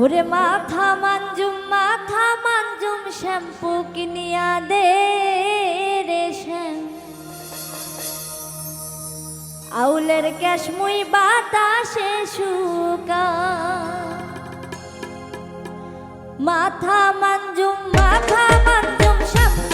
ওরে মাথা মাঞ্জুম মাথা মাঞ্জুম, শ্যাম্পু কিনিয়া দে রে শ্যাম। আউলের ক্যাশমুই বাতাসে শুকা। মাথা মাঞ্জুম মাথা মাঞ্জুম, শ্যাম্পু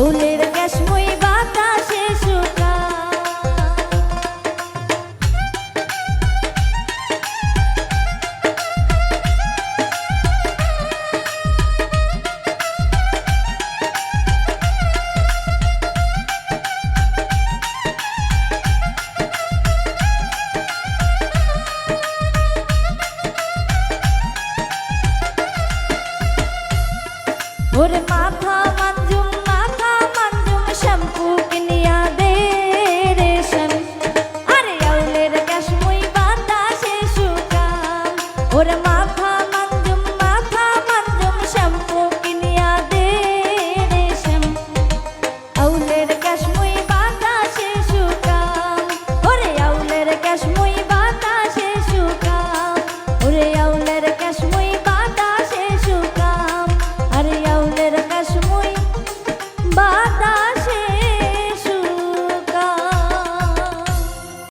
Raúl